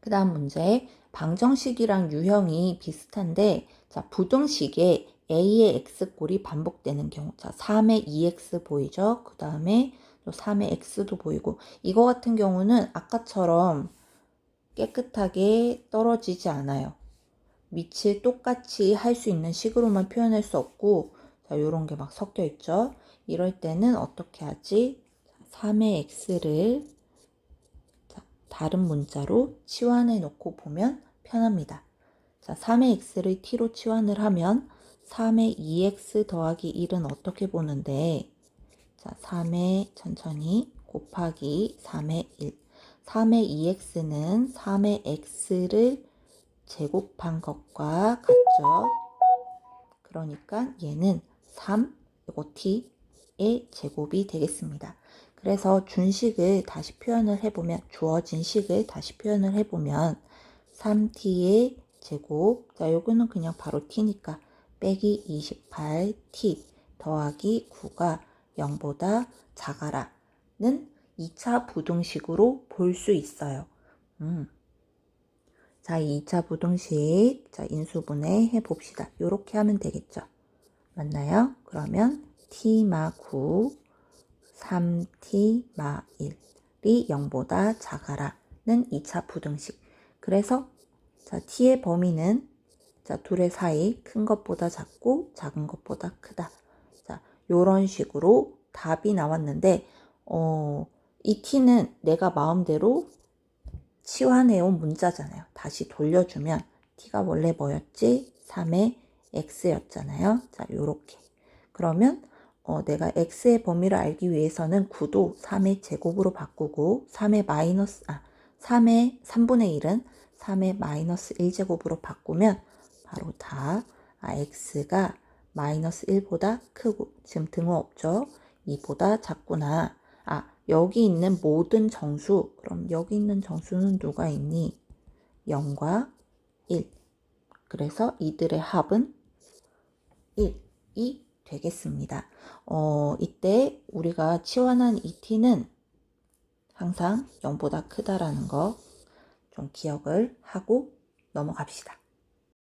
그 다음 문제. 방정식이랑 유형이 비슷한데, 자, 부등식에 a의 x꼴이 반복되는 경우. 자, 3의 2x 보이죠? 그 다음에 또 3의 x도 보이고. 이거 같은 경우는 아까처럼 깨끗하게 떨어지지 않아요. 밑을 똑같이 할 수 있는 식으로만 표현할 수 없고, 자, 요런 게 막 섞여 있죠? 이럴 때는 어떻게 하지? 3의 x를 다른 문자로 치환해 놓고 보면 편합니다. 자, 3의 x를 t로 치환을 하면 3의 2x 더하기 1은 어떻게 보는데 자, 3의 천천히 곱하기 3의 1 3의 2x는 3의 x를 제곱한 것과 같죠. 그러니까 얘는 3, 이거 t의 제곱이 되겠습니다. 그래서 준식을 다시 표현을 해보면 주어진 식을 다시 표현을 해보면 3t의 제곱 자 요거는 그냥 바로 t니까 빼기 28t 더하기 9가 0보다 작아라는 2차 부등식으로 볼 수 있어요. 음. 자, 2차 부등식 자 인수분해 해 봅시다. 요렇게 하면 되겠죠. 맞나요? 그러면 t마 9 3t 마 1이 0보다 작아라는 2차 부등식. 그래서 자, t의 범위는 자, 둘의 사이 큰 것보다 작고 작은 것보다 크다. 자, 요런 식으로 답이 나왔는데 어, 이 t는 내가 마음대로 치환해온 문자잖아요. 다시 돌려주면 t가 원래 뭐였지? 3의 x였잖아요. 자, 요렇게. 그러면 어, 내가 x의 범위를 알기 위해서는 9도 3의 제곱으로 바꾸고 3의 마이너스 아 3의 3분의 1은 3의 마이너스 1제곱으로 바꾸면 바로 다 아, x가 마이너스 1보다 크고 지금 등호 없죠? 2보다 작구나. 아 여기 있는 모든 정수 그럼 여기 있는 정수는 누가 있니? 0과 1 그래서 이들의 합은 1이 되겠습니다. 어, 이때 우리가 치환한 이 t는 항상 0보다 크다라는 거 좀 기억을 하고 넘어갑시다.